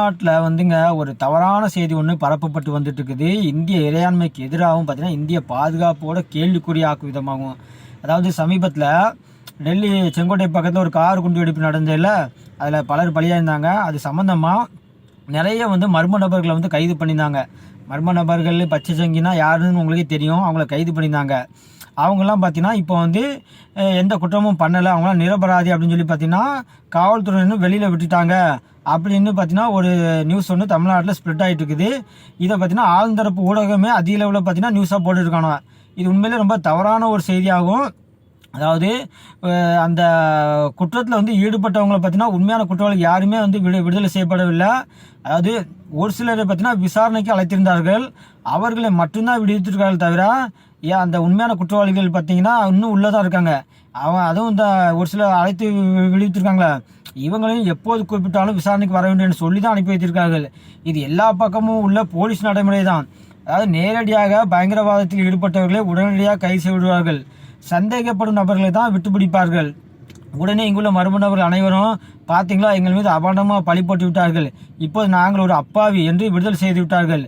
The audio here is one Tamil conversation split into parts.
தமிழ்நாட்டில் வந்துங்க ஒரு தவறான செய்தி ஒன்று பரப்பப்பட்டு வந்துட்டு இருக்குது இந்திய இறையாண்மைக்கு எதிராகவும் பார்த்தீங்கன்னா இந்திய பாதுகாப்போட கேள்விக்குறியாக்கும் விதமாகும் அதாவது சமீபத்தில் டெல்லி செங்கோட்டை பக்கத்தில் ஒரு கார் குண்டு வெடிப்பு நடந்ததில்ல அதில் பலர் பலியாயிருந்தாங்க. அது சம்மந்தமாக நிறைய வந்து மர்ம நபர்களை வந்து கைது பண்ணியிருந்தாங்க. மர்ம நபர்கள் பச்சை சங்கினா யாருன்னு உங்களுக்கே தெரியும். அவங்கள கைது பண்ணியிருந்தாங்க. அவங்கெல்லாம் பார்த்தீங்கன்னா இப்போ வந்து எந்த குற்றமும் பண்ணலை. அவங்களாம் நிரபராதி அப்படின்னு சொல்லி பார்த்தீங்கன்னா காவல்துறையினர் வெளியில் விட்டுட்டாங்க. அப்படின்னு பார்த்தீங்கன்னா ஒரு நியூஸ் ஒன்று தமிழ்நாட்டில் ஸ்ப்ரெட் ஆகிட்டு இருக்குது. இதை பார்த்தீங்கன்னா ஆழ்ந்தரப்பு ஊடகமே அதிக லெவலில் பார்த்தீங்கன்னா நியூஸாக போட்டுருக்கானோ இது உண்மையிலே ரொம்ப தவறான ஒரு செய்தியாகும். அதாவது அந்த குற்றத்தில் வந்து ஈடுபட்டவங்களை பார்த்தீங்கன்னா உண்மையான குற்றவாளி யாருமே வந்து விடு விடுதலை செய்யப்படவில்லை. அதாவது ஒரு சிலரை பார்த்தீங்கன்னா விசாரணைக்கு அழைத்திருந்தார்கள். அவர்களை மட்டும்தான் விடுவித்திருக்கார்கள் தவிர ஏன் அந்த உண்மையான குற்றவாளிகள் பார்த்தீங்கன்னா இன்னும் உள்ளே தான் இருக்காங்க. அவன் அதுவும் இந்த ஒரு சிலர் அழைத்து வி- இவங்களையும் எப்போது குறிப்பிட்டாலும் விசாரணைக்கு வர வேண்டும் என்று சொல்லி தான் அனுப்பி வைத்திருக்கார்கள். இது எல்லா பக்கமும் உள்ள போலீஸ் நடைமுறை தான் அதாவது நேரடியாக பயங்கரவாதத்தில் ஈடுபட்டவர்களை உடனடியாக கைது செய்விடுவார்கள் சந்தேகப்படும் நபர்களை தான் விட்டுப்பிடிப்பார்கள். உடனே இங்குள்ள மர்ம நபர்கள் அனைவரும் பார்த்தீங்களா எங்கள் மீது அபாண்டமாக பழி போட்டு விட்டார்கள். இப்போது நாங்கள் ஒரு அப்பாவி என்று விடுதலை செய்து விட்டார்கள்.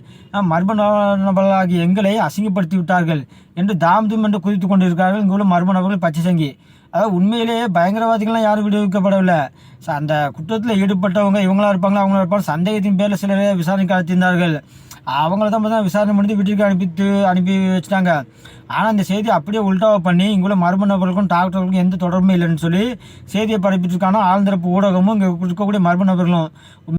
மர்ம நபர்களாகி நபர்களாகிய எங்களை அசிங்கப்படுத்தி விட்டார்கள் என்று தாம் தும் என்று குதித்து கொண்டிருக்கிறார்கள் இங்குள்ள மர்ம நபர்கள் பச்சை சங்கி. அதாவது உண்மையிலேயே பயங்கரவாதிகள்லாம் யாரும் விடுவிக்கப்படவில்லை. ச- அந்த குற்றத்தில் ஈடுபட்டவங்க இவங்களா இருப்பாங்களா? அவங்களா இருப்பாங்க சந்தேகத்தின் பேரில் சிலர் விசாரணைக்கு அழைத்திருந்தார்கள். அவங்கள தான் பார்த்தா விசாரணை முடிந்து வீட்டுக்கு அனுப்பித்து அனுப்பி வச்சுட்டாங்க. ஆனால் இந்த செய்தி அப்படியே உல்டாவை பண்ணி இங்குள்ள மர்ம நபர்களுக்கும் டாக்டர்களுக்கும் எந்த தொடர்பும் இல்லைன்னு சொல்லி செய்தியை பரப்பிட்டு இருக்கானோ ஆழ்ந்திரப்பு ஊடகமும் இங்கே இருக்கக்கூடிய மர்ம நபர்களும்.